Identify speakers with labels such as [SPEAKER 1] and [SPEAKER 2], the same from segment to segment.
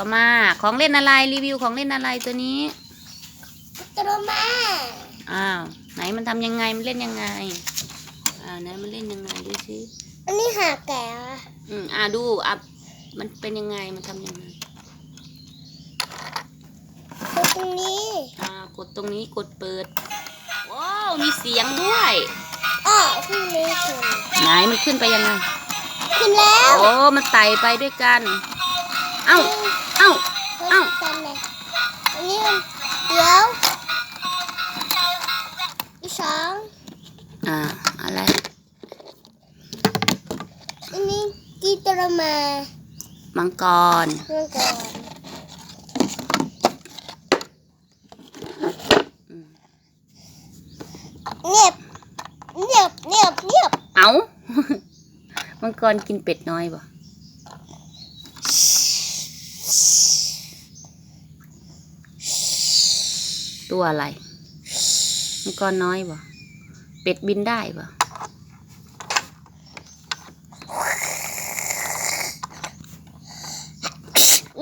[SPEAKER 1] ต่อมาของเล่นอะไรรีวิวของเล่นอะไรตัวนี้
[SPEAKER 2] ตรมา
[SPEAKER 1] อ้าวไหนมันทำยังไงมันเล่นยังไงอ่าไหนมันเล่นยังไงดูสิ
[SPEAKER 2] อันนี้หาแก่อะ
[SPEAKER 1] อืมอ่าดูอะมันเป็นยังไงมันทำยังไง
[SPEAKER 2] คือตรงนี้
[SPEAKER 1] อ่ากดตรงนี้กดเปิดว้าวมีเสียงด้วย
[SPEAKER 2] อ้อขึ้นนี้ขึ้น
[SPEAKER 1] ไหนมันขึ้นไปยังไง
[SPEAKER 2] ขึ้นแล้ว
[SPEAKER 1] โอ้มันไต่ไปด้วยกัน เอ้าเอ้า
[SPEAKER 2] เอ้า
[SPEAKER 1] เอ้า
[SPEAKER 2] กันเลยอันนี้มันเดี๋ยวอีกสอง
[SPEAKER 1] อ่าอะไร
[SPEAKER 2] อันนี้กีตรมา
[SPEAKER 1] มังกร
[SPEAKER 2] เรื่องก่อน
[SPEAKER 1] อืม
[SPEAKER 2] เงียบเงียบเงียบเงียบ
[SPEAKER 1] เอ้ามังกรกินเป็ดน้อยบ่ ตัวอะไรมังกรน้อยบ่เป็ดบินได้บ่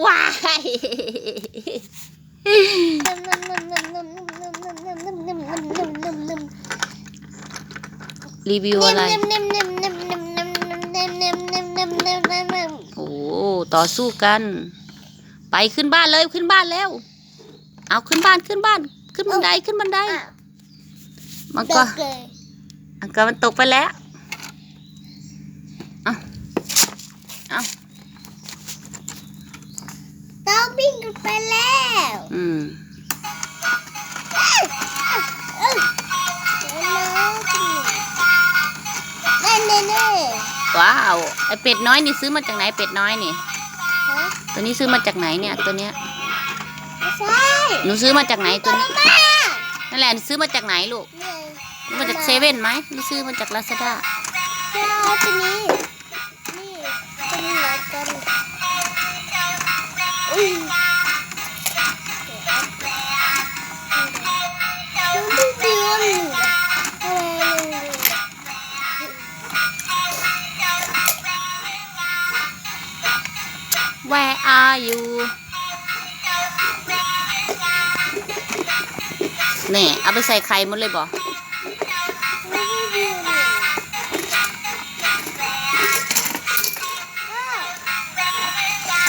[SPEAKER 1] ว้ายรีวิวอะไร โอ้ต่อสู้กัน ไปขึ้นบ้านเลยขึ้นบ้านแล้ว เอาขึ้นบ้านขึ้นบ้าน ขึ้นบันไดขึ้นบันไดมัน
[SPEAKER 2] ต
[SPEAKER 1] ก็
[SPEAKER 2] กเลย
[SPEAKER 1] มันก็มันตกไปแล้วเอาเอา
[SPEAKER 2] ต้องวิ่งกันไปแล้ว
[SPEAKER 1] อืม
[SPEAKER 2] เน่เน่เน่
[SPEAKER 1] ว้าวไอเป็ดน้อยนี่ซื้อมาจากไหนเป็ดน้อยนี่
[SPEAKER 2] ฮะ
[SPEAKER 1] ตัวนี้ซื้อมาจากไหนเนี่ยตัวเนี้ย
[SPEAKER 2] ไม่ใช่
[SPEAKER 1] หนูซื้อมาจากไหนตัวนี้
[SPEAKER 2] มา
[SPEAKER 1] นั่นแหละซื้อมาจากไหนลูก
[SPEAKER 2] เนี่ย
[SPEAKER 1] ซื้อมาจากเซเว่นไหมหรือซื้อมาจากลาซาด้า
[SPEAKER 2] เอาตัวนี้นี่ตัวนี้เหมือนกันอุ้ยมันไม่เดือนอะไรเลย
[SPEAKER 1] แวร์อายู นี่เอาไปใส่ไข่หมดเลยบ่
[SPEAKER 2] ไม่ได้เดือนเลย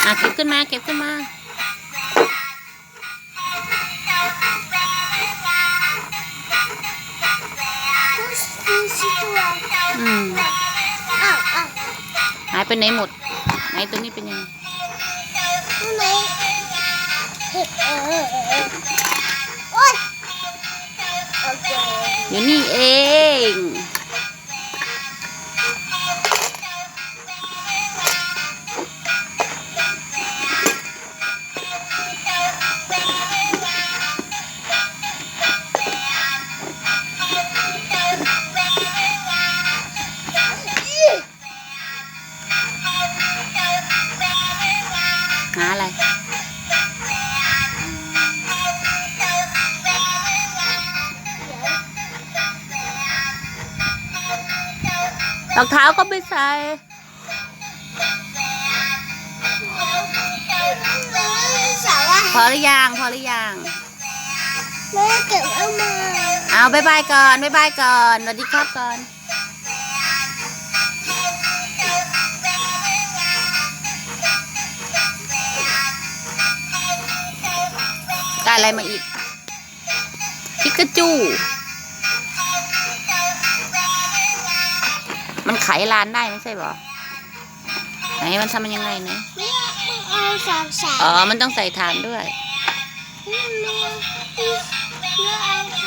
[SPEAKER 2] อ้าว
[SPEAKER 1] อะเก็บขึ้นมาเก็บขึ้นมา
[SPEAKER 2] ดูสิตัว
[SPEAKER 1] อืม
[SPEAKER 2] อ้าวอ้าว
[SPEAKER 1] หายไปไหนหมดไหนตัวนี้เป็นยังไง
[SPEAKER 2] อยู่
[SPEAKER 1] นี่เอง รองเท้าก็ไม่ใส่พอหรือยังพอหรือยัง
[SPEAKER 2] แม่เก็บเอามา
[SPEAKER 1] เอาบายบายก่อนบายบายก่อนสวัสดีครับก่อนได้อะไรมาอีกพิกาจู มันไขลานได้ไม่ใช่บอไหนมันทำมันยังไงนะ
[SPEAKER 2] แม่เอาสาวสาว
[SPEAKER 1] อ๋อ มันต้องใส่ฐานด้วย
[SPEAKER 2] แม่แม่เอาขา